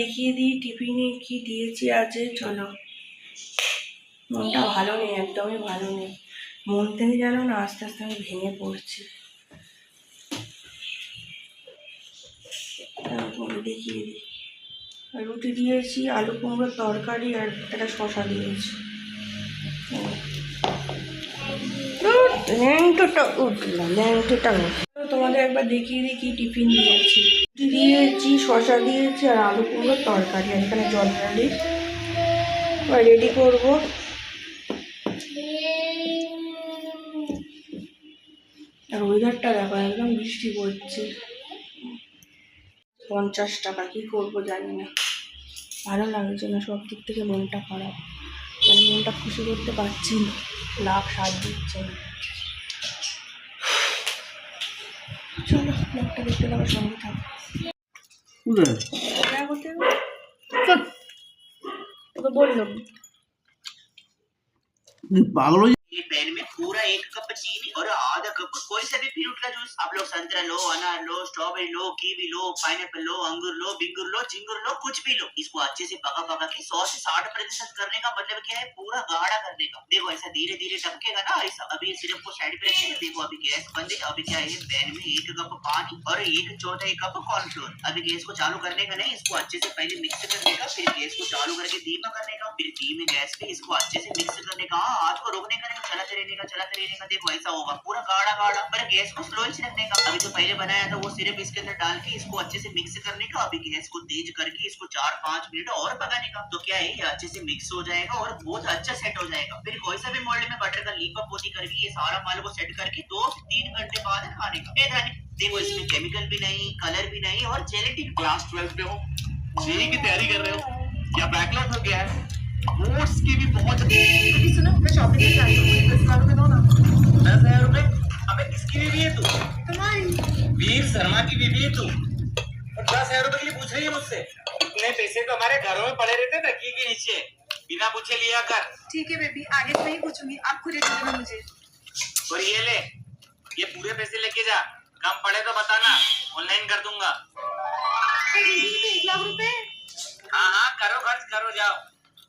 দেখিয়ে দিই, টিফিনে কি দিয়েছি আজ চলো। মনটা ভালো নেই, একদমই ভালো নেই। মন থেকে জানো না আস্তে আস্তে আমি ভেঙে পড়ছি। দেখিয়ে দিই। রুটি দিয়েছি, আলু কুমড়োর তরকারি আর একটা শশা দিয়েছি। ল্যাংটোটা উঠলাম ল্যাংটোটা তোমাদের একবার দেখিয়ে দিই কি টিফিন দিয়েছি। দিয়েছি শশা দিয়েছি আর আলু কুমড়োর তরকারি, আর এখানে জল এবার রেডি করব। আর ওয়েদারটা দেখো, একদম বৃষ্টি পড়ছে। পঞ্চাশ টাকা, কি করব জানি না। ভালো লাগছে না সব দিক থেকে মনটা খারাপ। মানে মনটা খুশি করতে পারছি না। লাভ সাথ দিচ্ছে না। চলো ব্লগটা দেখতে পাবো সঙ্গে থাকো। বললাম। পাগল ये पैन में पूरा एक कप चीनी और आधा कप कोई सा भी फ्रूट का जूस। आप लोग संतरा लो, अनार लो स्ट्रॉबेरी लो कीवी लो पाइनएप्पल लो, अंगूर लो, बिंगुर लो चिंगुर लो, कुछ भी लो। इसको अच्छे से पका पका के सौ से साठ प्रतिशत करने का मतलब क्या है? पूरा गाढ़ा करने का। देखो, ऐसा धीरे धीरे टपकेगा ना ऐसा अभी सिर्फ़ को साइड पे रखेंगे। देखो, अभी गैस बंद है। अभी क्या है? पैन में एक कप पानी और एक चौथाई कप कॉर्नफ्लोर अभी गैस को चालू करने का नहीं, इसको अच्छे से पहले मिक्स करने का, फिर गैस को चालू करके धीमा करने का, फिर धीमे गैस पे इसको अच्छे से मिक्स करने का। रहने का चलाते रहने का, देखो ऐसा होगा। पूरा गाढ़ा गाढ़ा। पर गैस को स्लो से रखने का अभी तो पहले बनाया था, वो सिर्फ़ इसके अंदर डाल के इसको अच्छे से मिक्स करने का, अभी गैस को तेज करके इसको चार, पाँच मिनट और पकाने का। तो क्या है, ये अच्छे से मिक्स हो जाएगा और बहुत अच्छा सेट हो जाएगा। फिर कोई सा भी मोल्ड में बटर का लीप पोती करके, ये सारा माल को सेट करके दो से तीन घंटे बाद खाने का। देखो इसमें केमिकल भी नहीं कलर भी नहीं और जेलेटिन क्लास ट्वेल्थ में हो। जेई की तैयारी कर रहे हो। या बैकलॉग हो गया है? बोर्ड्स की भी बहुत अभी सुनो मैं शॉपिंग पे जा रही हूँ। दस हज़ार रुपए दो ना। दस हज़ार रुपए? अबे किसकी बीवी है तू? तुम्हारी। वीर शर्मा की बीवी है तू। और दस हज़ार रुपए के लिए पूछ रही है मुझसे। इतने पैसे तो हमारे घरों में पड़े रहते तकिए के नीचे। बिना पूछे लिया कर। ठीक है बेबी आगे से नहीं पूछूँगी। आप खुद ही दे देना मुझे। और ये ले ये पूरे पैसे लेके जा। कम पड़े तो बताना। ऑनलाइन कर दूँगा। एक लाख रुपए? हाँ हाँ करो खर्च करो जाओ।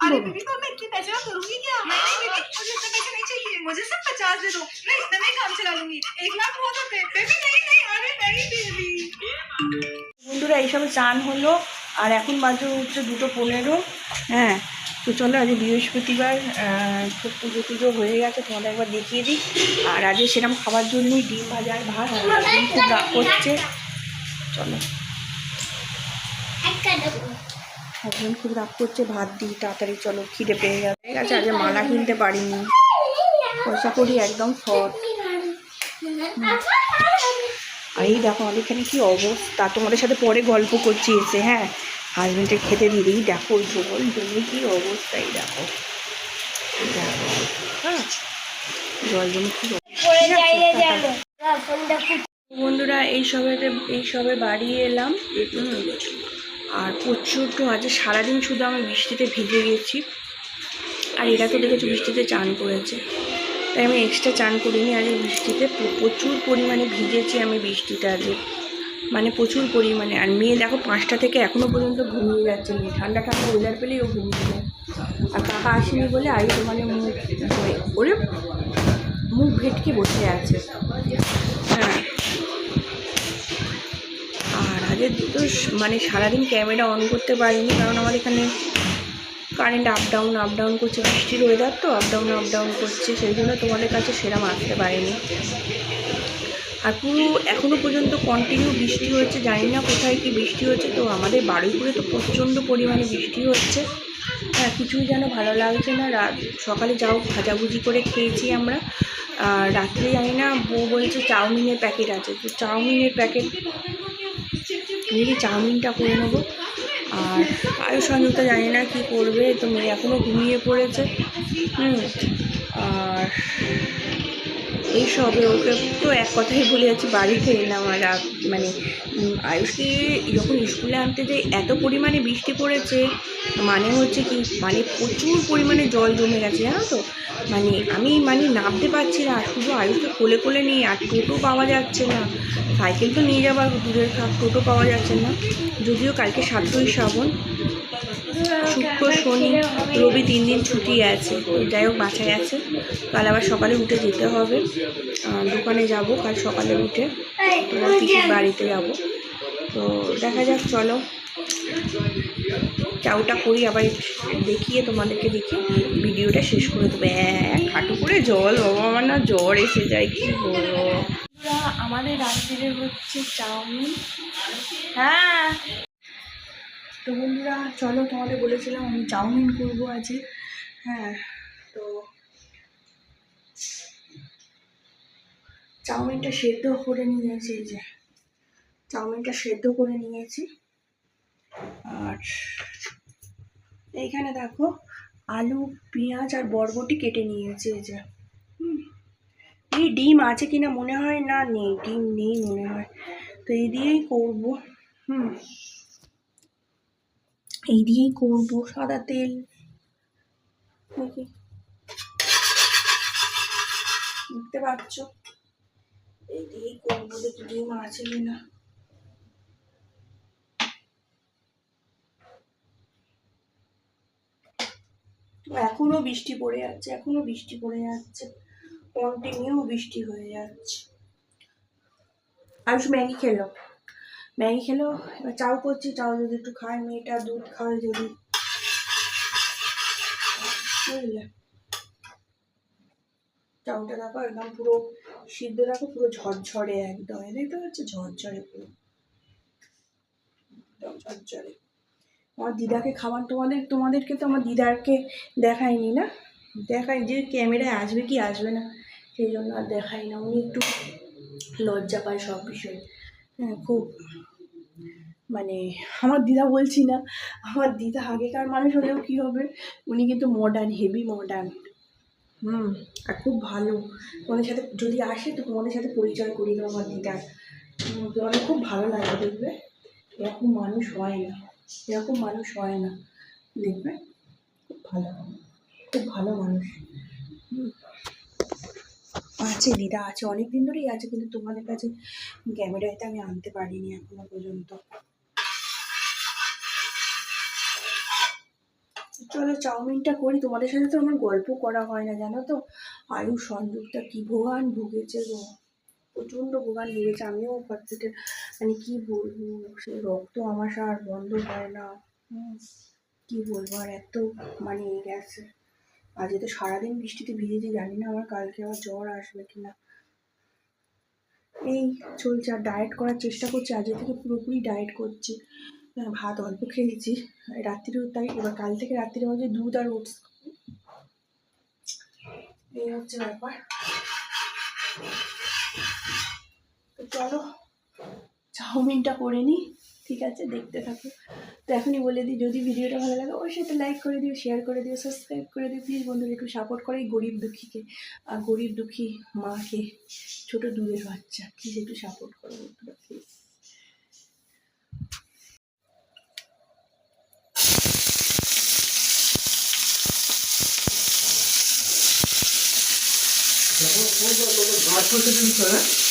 अरे बेबी तो मैं इतने पैसे में करूंगी क्या नहीं नहीं बेबी मुझे इतने पैसे नहीं चाहिए मुझे सिर्फ पचास दे दो मैं इतना नहीं काम चला लूंगी एक लाख बहुत होते हैं बेबी नहीं नहीं अरे नहीं बेबी বন্ধুরা এইসবে চান হলো আর এখন বাজে হচ্ছে দুটো পনেরো হ্যাঁ তো চলো আজ বৃহস্পতিবার আহ, তো পুজো টুজো হয়ে গেছে তোমাদের একবার দেখিয়ে দিই আর আজকে সেরকম খাবার জন্যই ডিম ভাজা আর ভাত আর হাজবেন্ড খুব রাগ করছে চলো হাজবেন্ড খুব রাগ করছে ভাত দিই তাড়াতাড়ি চলো খিদে পেয়ে যাবে। ঠিক আছে আজকে মালা কিনতে পারিনি। পয়সা করি একদম শর্ট আর এই দেখো আমাদের এখানে কি অবস্থা। তোমাদের সাথে পরে গল্প করছি এসে হ্যাঁ? হাজবেন্ডের খেতে দিলেই দেখো ঝোল জমে কি অবস্থা এই দেখো। দেখো হ্যাঁ জল জমে কি। বন্ধুরা এই সবে এই সবে বাড়ি এলাম। আর প্রচণ্ড আজ সারাদিন শুধু আমি বৃষ্টিতে ভিজে গেছি। আর এরা তো দেখেছি বৃষ্টিতে চান করেছে। তাই আমি এক্সট্রা চান করিনি আজ বৃষ্টিতে। প্রচুর পরিমাণে ভিজেছি আমি বৃষ্টিতে আজ মানে প্রচুর পরিমাণে। আর মেয়ে দেখো পাঁচটা থেকে এখনও পর্যন্ত ঘুমিয়ে যাচ্ছে মেয়ে। ঠান্ডা ঠান্ডা ওয়েদার পেলেই ও ঘুমিয়ে যায়। আর কাকা আসেনি বলে আই মানে মুখ ওরে মুখ ভেটকে বসে আছে। হ্যাঁ আর আগে তো মানে সারাদিন ক্যামেরা অন করতে পারিনি কারণ আমার এখানে current up down up down করছে। বৃষ্টির ওয়েদার তো আপ ডাউন আপ ডাউন করছে। সেই জন্য তোমাদের কাছে সেরম আসতে পারেনি। আর পুরো এখনও পর্যন্ত কন্টিনিউ বৃষ্টি হচ্ছে। জানি না কোথায় কি বৃষ্টি হচ্ছে। তো আমাদের বারুইপুরে তো প্রচণ্ড পরিমাণে বৃষ্টি হচ্ছে। হ্যাঁ কিছুই যেন ভালো লাগছে না। রাত সকালে যাও, ভাজাভুজি করে খেয়েছি আমরা। আর রাত্রে জানি না বউ বলছে চাউমিনের প্যাকেট আছে। তো চাউমিনের প্যাকেট দেখি চাউমিনটা করে নেব। আর আয়ু সংযুক্তা জানি না কি করবে, তো মেয়ে এখনও ঘুমিয়ে পড়েছে। হুম, আর এই সবে ওকে তো এক কথাই বলে যাচ্ছি বাড়িতে এলাম আর মানে আয়ুষকে যখন স্কুলে আনতে যে এত পরিমাণে বৃষ্টি পড়েছে মানে হচ্ছে কি মানে প্রচুর পরিমাণে জল জমে গেছে, জানো তো? মানে আমি মানে নামতে পারছি না শুধু আয়ুষকে কোলে কোলে নিয়ে, আর টোটো পাওয়া যাচ্ছে না। সাইকেল তো নিয়ে যাবার দূরের টোটো পাওয়া যাচ্ছে না। যদিও কালকে সাতই শ্রাবণ শুক্র, শনি, রবি তিন দিন ছুটি আছে। যাই হোক বাঁচা গেছে কাল আবার সকালে উঠে যেতে হবে। দোকানে যাব, কাল সকালে উঠে বাড়িতে যাব। তো দেখা যাক, চলো। চাউটা করি, আবার দেখিয়ে তোমাদেরকে দেখি ভিডিওটা শেষ করে দেবো। এক হাঁটু করে জল বাবা আমার না জ্বর এসে যায়, কি বলব আমাদের রাত্রিরে হচ্ছে চাউমিন। হ্যাঁ। তো বন্ধুরা, চলো তোমাদের বলেছিলাম আমি চাউমিন করব আজকে। হ্যাঁ তো চাউমিনটা সেদ্ধ করে নিয়েছি, এই যে। চাউমিনটা সেদ্ধ করে নিয়েছি। আর এইখানে দেখো, আলু, পেঁয়াজ আর বরবটি কেটে নিয়েছি, এই যে। এই ডিম আছে কিনা মনে হয় না, নেই, ডিম নেই মনে হয়। তো এই দিয়েই করব। হুম। এই দিয়েই করব সাদা তেল। দেখি। দেখতে পাচ্ছ? এই দিয়েই করব দেখি ডিম আছে কিনা এখনও বৃষ্টি পড়ে যাচ্ছে, এখনও বৃষ্টি পড়ে যাচ্ছে। কন্টিনিউ বৃষ্টি হয়ে যাচ্ছে। আয়ুষ ম্যাগি খেলো। ম্যাগি খেলো, এবার চাও করছি, চাও যদি একটু খায়, মেয়েটা দুধ খায় যদি। বুঝলে? চাউটা দেখো একদম পুরো সিদ্ধ, দেখো পুরো ঝরঝরে একদম দেখতে পাচ্ছ ঝরঝরে পুরো। একদম ঝরঝরে। আমার দিদাকে খাবার তোমাদের, তোমাদেরকে তো আমার দিদারকে দেখায়নি না? দেখাই যে ক্যামেরায় আসবে কি আসবে না, সেই জন্য আর দেখাই না। উনি একটু লজ্জা পায় সব বিষয়ে। খুব মানে আমার দিদা বলছি না, আমার দিদা আগেকার মানুষ হলেও কী হবে, উনি কিন্তু মডার্ন হেভি মডার্ন হুম, আর খুব ভালো। তোমাদের সাথে যদি আসে তো তোমাদের সাথে পরিচয় করিয়ে দেবো আমার দিদার। তোমাদের খুব ভালো লাগবে দেখবে। এরকম মানুষ হয় না, এরকম মানুষ হয় না, দেখবে? খুব ভালো খুব ভালো মানুষ। হুম। আছে, দিদা আছে অনেক দিন ধরেই আছে, কিন্তু তোমাদের কাছে ক্যামেরাতে আমি আনতে পারিনি এখনও পর্যন্ত। চলো চাউমিনটা করি, তোমাদের সাথে তো আমার গল্প করা হয় না, জানো তো? আয়ু সংযোগটা কি ভোগান ভুগেছে গো? প্রচণ্ড ভোগান ভুগেছে, আমিও হসপিটাল মানে কি বলব, সে রক্ত আমাশা আর বন্ধ হয় না। কি বলব, আর এত মানে এ আজকে তো সারাদিন বৃষ্টিতে ভিজেছি জানি না আমার কালকে আবার জ্বর আসবে কিনা। এই চলছে আর ডায়েট করার চেষ্টা করছি, আজকে থেকে পুরোপুরি ডায়েট করছি। ভাত অল্প খেয়েছি রাত্রিরেও তাই, এবার কাল থেকে রাত্রিরে হচ্ছে দুধ আর ওটস এই হচ্ছে ব্যাপার। তো চলো, চাউমিনটা করে নিই। ঠিক আছে দেখতে থাকো তো এখনই বলে দিই যদি ভিডিওটা ভালো লাগে অবশ্যই একটা লাইক করে দিও শেয়ার করে দিও সাবস্ক্রাইব করে দিও প্লিজ বন্ধুরা একটু সাপোর্ট করে গরিব দুঃখীকে আর গরিব দুঃখী মাকে ছোট দুধের বাচ্চা প্লিজ একটু সাপোর্ট করো বন্ধুরা প্লিজ কি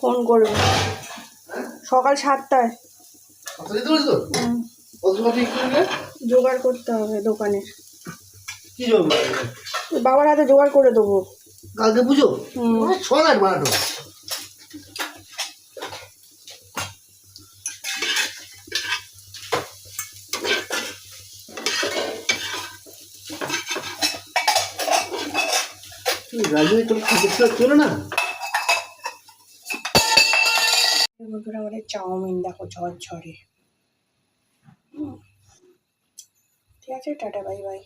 ফোন করবে। সকাল সাতটায়। জোগাড় করতে হবে দোকানে বাবার হাতে জোগাড় করে দেবো। কালকে পুজো। ছ লাখ বানাটো রাজনীতি তোর চলে না? চাউমিন দেখো ঝরঝরে। ঠিক আছে টাটা বাই বাই।